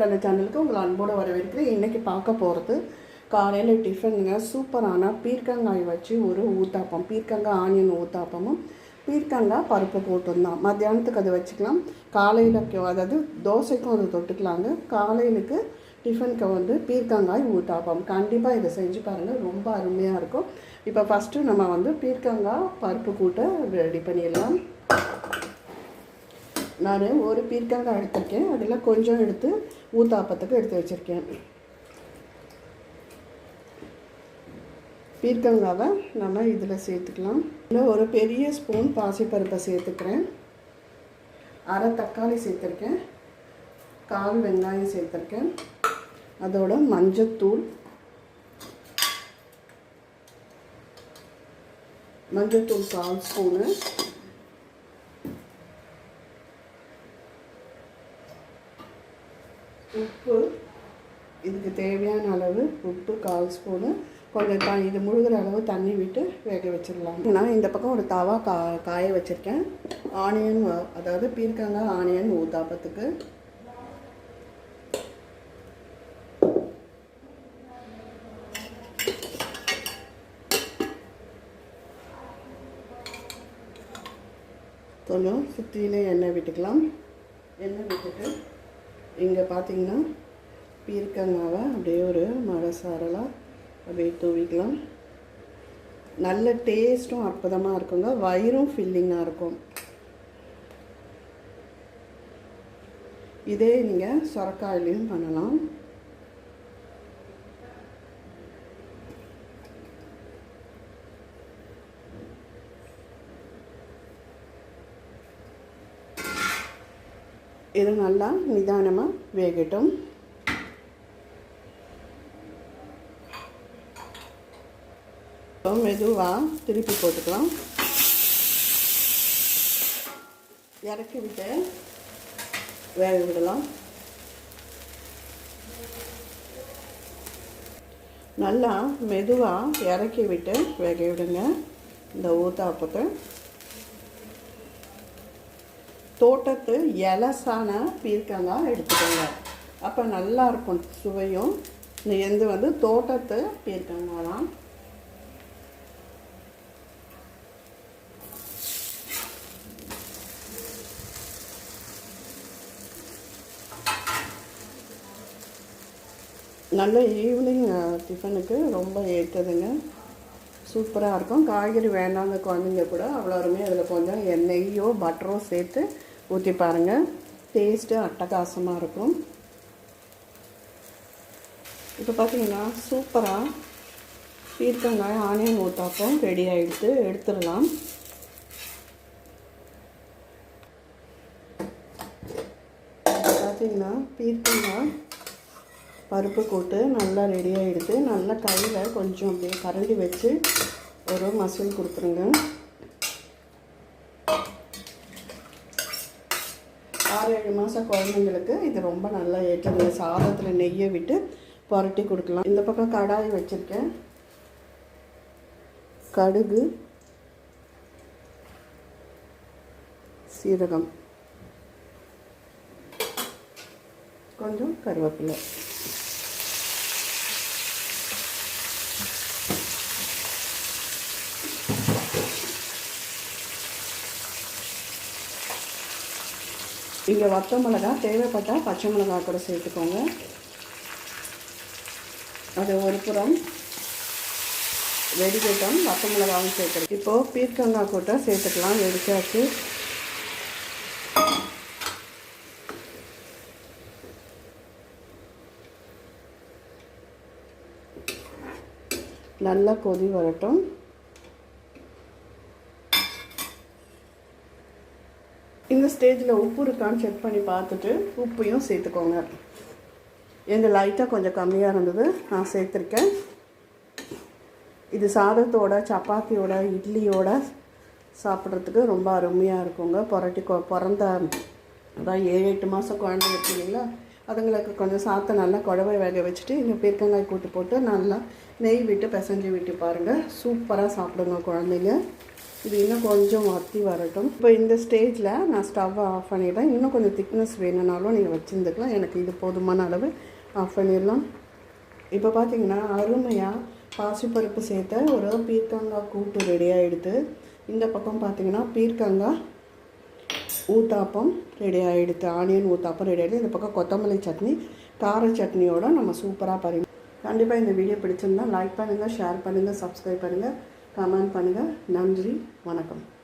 தலை சேனலுக்கு உங்களை அன்போடு வரவேற்கிறேன். இன்றைக்கி பார்க்க போகிறது காலையில் டிஃபனுங்க சூப்பரான பீர்க்கங்காய் வச்சு ஒரு ஊத்தாப்பம். பீர்க்கங்காய் ஆனியன் ஊத்தாப்பமும் பீர்க்கங்காய் பருப்பு போட்டும் மத்தியானத்துக்கு அதை வச்சுக்கலாம். காலையில் அதாவது தோசைக்கும் அதை தொட்டுக்கலாங்க. காலையிலுக்கு டிஃபனுக்கு வந்து பீர்க்கங்காய் ஊத்தாப்பம். கண்டிப்பாக இதை செஞ்சு பாருங்கள் ரொம்ப அருமையாக இருக்கும். இப்போ ஃபஸ்ட்டு நம்ம வந்து பீர்க்கங்காய் பருப்பு கூட்டை ரெடி பண்ணிடலாம். நான் ஒரு பீர்க்கங்காய் எடுத்திருக்கேன். அதில் கொஞ்சம் எடுத்து ஊத்தாப்பத்துக்கு எடுத்து வச்சுருக்கேன். பீர்க்கங்காவை நம்ம இதில் சேர்த்துக்கலாம். இல்லை ஒரு பெரிய ஸ்பூன் பாசிப்பருப்பை சேர்த்துக்கிறேன். அரை தக்காளி சேர்த்துருக்கேன். கால் வெங்காயம் சேர்த்துருக்கேன். அதோட மஞ்சத்தூள். மஞ்சத்தூள் கால் ஸ்பூனு உப்பு இதுக்கு தேவையான அளவு உப்பு கால் ஸ்பூனு. கொஞ்சம் த இது முழுகிற அளவு தண்ணி விட்டு வேக வச்சிடலாம். நான் இந்த பக்கம் ஒரு தவா கா காய வச்சுருக்கேன். ஆனியன் அதாவது பீர்க்கங்காய் ஆனியன் ஊத்தாப்பத்துக்கு. கொஞ்சம் சுற்றிலே எண்ணெய் விட்டுக்கலாம். எண்ணெய் விட்டுட்டு இங்கே பார்த்தீங்கன்னா பீர்க்கங்காவை அப்படியே ஒரு மழை சாரலாக அப்படியே தூவிக்கலாம். நல்ல டேஸ்ட்டும் அற்புதமாக இருக்குங்க. வயிறும் ஃபில்லிங்காக இருக்கும். இதே நீங்கள் சொரக்காயிலையும் பண்ணலாம். இது நல்லா நிதானமாக வேகட்டும். இப்போ மெதுவாக திருப்பி போட்டுக்கலாம். இறக்கி விட்டு வேக விடலாம். நல்லா மெதுவாக இறக்கி விட்டு வேக விடுங்க. இந்த ஊத்தாப்பத்தை தோட்டத்து எலசான பீர்க்கங்காய் எடுத்துக்கோங்க. அப்போ நல்லா இருக்கும் சுவையும். இந்த வந்து தோட்டத்து பீர்க்கங்காய் தான் நல்ல ஈவினிங் டிஃபனுக்கு ரொம்ப ஏற்றதுங்க சூப்பராக இருக்கும். காய்கறி வேண்டாங்க குழந்தைங்க கூட. அவ்வளோ அருமையாக அதில் கொஞ்சம் நெய்யோ பட்டரோ சேர்த்து ஊற்றி பாருங்கள் டேஸ்ட்டு அட்டகாசமாக இருக்கும். இப்போ பார்த்தீங்கன்னா சூப்பராக பீர்க்கங்காய் ஆனியன் ஊத்தாப்பம் ரெடி ஆகிடுத்து எடுத்துடலாம். பார்த்தீங்கன்னா பீர்க்கங்காய் பருப்பு கூட்டு நல்லா ரெடி ஆகிடுது நல்லா கையில் கொஞ்சம் அப்படியே கரண்டி வச்சு ஒரு மசில் கொடுத்துருங்க. ஆறு குழந்தைங்களுக்கு இது ரொம்ப நல்லா ஏற்றுது சாதத்தில் நெய்யை விட்டு புரட்டி கொடுக்கலாம். இந்த பக்கம் கடாய் வச்சுருக்கேன். கடுகு சீரகம் கொஞ்சம் கருவேப்பிலை. இங்கே வத்த மிளகா தேவைப்பட்டால் பச்சை மிளகா கூட சேர்த்துக்கோங்க. அது ஒரு புறம் வெடிக்கட்டும் வத்த மிளகாவும் சேர்த்துருக்கு இப்போது பீர்க்கங்காய் கூட சேர்த்துக்கலாம் வெடிச்சாச்சு நல்லா கொதி வரட்டும். இந்த ஸ்டேஜில் உப்பு இருக்கான்னு செக் பண்ணி பார்த்துட்டு உப்பையும் சேர்த்துக்கோங்க. எந்த லைட்டாக கொஞ்சம் கம்மியாக இருந்தது நான் சேர்த்துருக்கேன். இது சாதத்தோட சப்பாத்தியோட இட்லியோட சாப்பிட்றதுக்கு ரொம்ப அருமையாக இருக்குங்க. புரட்டி கொ பிறந்த அதான் ஏழு எட்டு மாதம் குழந்தை இருக்கீங்களா அதுங்களுக்கு கொஞ்சம் சாத்தை நல்லா குழவை வேக வச்சுட்டு இந்த பீர்க்கங்காய் கூட்டு போட்டு நல்லா நெய் விட்டு பிசைஞ்சு விட்டு பாருங்கள் சூப்பராக சாப்பிடுங்க குழந்தைங்க. இது இன்னும் கொஞ்சம் வத்தி வரட்டும். இப்போ இந்த ஸ்டேஜில் நான் ஸ்டவ்வை ஆஃப் பண்ணிடுறேன். இன்னும் கொஞ்சம் திக்னஸ் வேணும்னாலும் நீங்கள் வச்சுருந்துக்கலாம். எனக்கு இது போதுமான அளவு ஆஃப் பண்ணிடலாம். இப்போ பார்த்தீங்கன்னா அருமையாக பாசிப்பருப்பு சேர்த்த ஒரு பீர்க்கங்காய் கூட்டு ரெடி ஆகிடுது இந்த பக்கம் பார்த்தீங்கன்னா பீர்க்கங்காய் ஊத்தாப்பம் ரெடி ஆகிடுது ஆனியன் ஊத்தாப்பம் ரெடி ஆகிடுது இந்த பக்கம் கொத்தமல்லி சட்னி கார சட்னியோட நம்ம சூப்பராக பரி கண்டிப்பாக இந்த வீடியோ பிடிச்சிருந்தா லைக் பண்ணுங்கள் ஷேர் பண்ணுங்கள் சப்ஸ்கிரைப் பண்ணுங்கள் கமெண்ட் பண்ணுங்கள் நன்றி வணக்கம்.